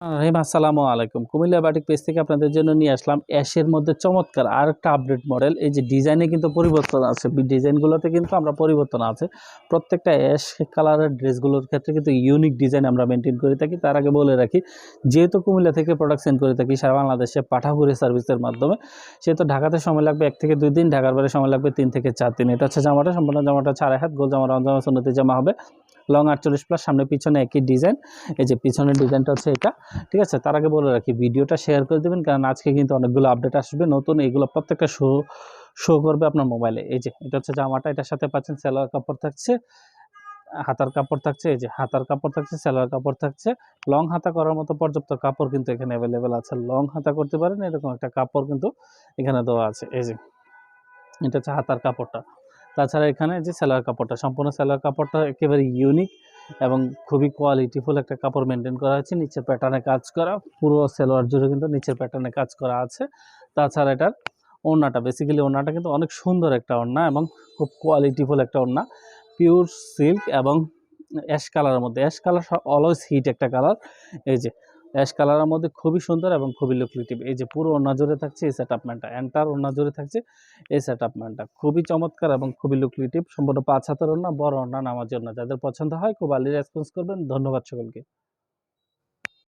রহিম, আসসালামু আলাইকুম। Comilla batik page থেকে আপনাদের জন্য নিয়ে আসলাম অ্যাশের মধ্যে চমৎকার আর একটা আপডেট মডেল এই যে ডিজাইনে কিন্তু পরিবর্তন আছে। ডিজাইনগুলোতে কিন্তু আমরা পরিবর্তন আছে। প্রত্যেকটা অ্যাশ কালারের ড্রেসগুলোর ক্ষেত্রে কিন্তু ইউনিক ডিজাইন আমরা মেনটেন করে থাকি। তার আগে বলে রাখি, যেহেতু কুমিল্লা থেকে প্রোডাক্ট সেন্ড করে থাকি সারা বাংলাদেশে পাঠাপুরি সার্ভিসের মাধ্যমে, সেহেতু ঢাকাতে সময় লাগবে এক থেকে দুই দিন, ঢাকার বাইরে সময় লাগবে তিন থেকে চার দিন। এটা হচ্ছে জামাটা, সম্পূর্ণ জামাটা চার হাত, গোল জামা, সুন্নতি জামা হবে। লং আটচল্লিশ প্লাস, সামনে পিছনে একই ডিজাইন। এই যে পিছনের ডিজাইনটা হচ্ছে এটা, ঠিক আছে? তার আগে বলে রাখি, ভিডিওটা শেয়ার করে দেবেন, কারণ আজকে কিন্তু অনেকগুলো আপডেট আসবে, নতুন এগুলো প্রত্যেকটা শো শো করবে আপনার মোবাইলে। এই যে, এটা হচ্ছে জামাটা, এটার সাথে পাচ্ছেন সেলোয়ার কাপড় থাকছে, হাতার কাপড় থাকছে, এই যে হাতার কাপড় থাকছে, সেলোয়ার কাপড় থাকছে। লং হাতা করার মতো পর্যাপ্ত কাপড় কিন্তু এখানে অ্যাভেলেবেল আছে। লং হাতা করতে পারেন, এরকম একটা কাপড় কিন্তু এখানে দেওয়া আছে। এই যে, এটা হচ্ছে হাতার কাপড়টা। তাছাড়া এখানে যে সেলার কাপড়টা, সম্পূর্ণ সেলার কাপড়টা একেবারে ইউনিক এবং খুবই কোয়ালিটিফুল একটা কাপড় মেনটেন করা হয়েছে। নিচের প্যাটার্নে কাজ করা, পুরো সেলোয়ার জুড়ে কিন্তু নিচের প্যাটার্নে কাজ করা আছে। তাছাড়া এটার ওড়নাটা বেসিক্যালি ওড়নাটা কিন্তু অনেক সুন্দর একটা ওড়না এবং খুব কোয়ালিটিফুল একটা ওড়না। পিওর সিল্ক এবং অ্যাশ কালারের মধ্যে অ্যাশ কালার অলওয়েজ হিট একটা কালার এই যে অ্যাশ কালারের মধ্যে খুবই সুন্দর এবং খুবই লুকলিটিভ এই যে পুরো জোরে থাকছে এই সেট আপম্যানটা এন্টার জোরে থাকছে এই সেট আপম্যানটা খুবই চমৎকার এবং খুবই লুকলিটিভ সম্পূর্ণ পাঁচ হাতের অন্য বড় অন্যান্য নামার জন্য যাদের পছন্দ হয় খুব আলি রেসপন্স করবেন। ধন্যবাদ সকলকে।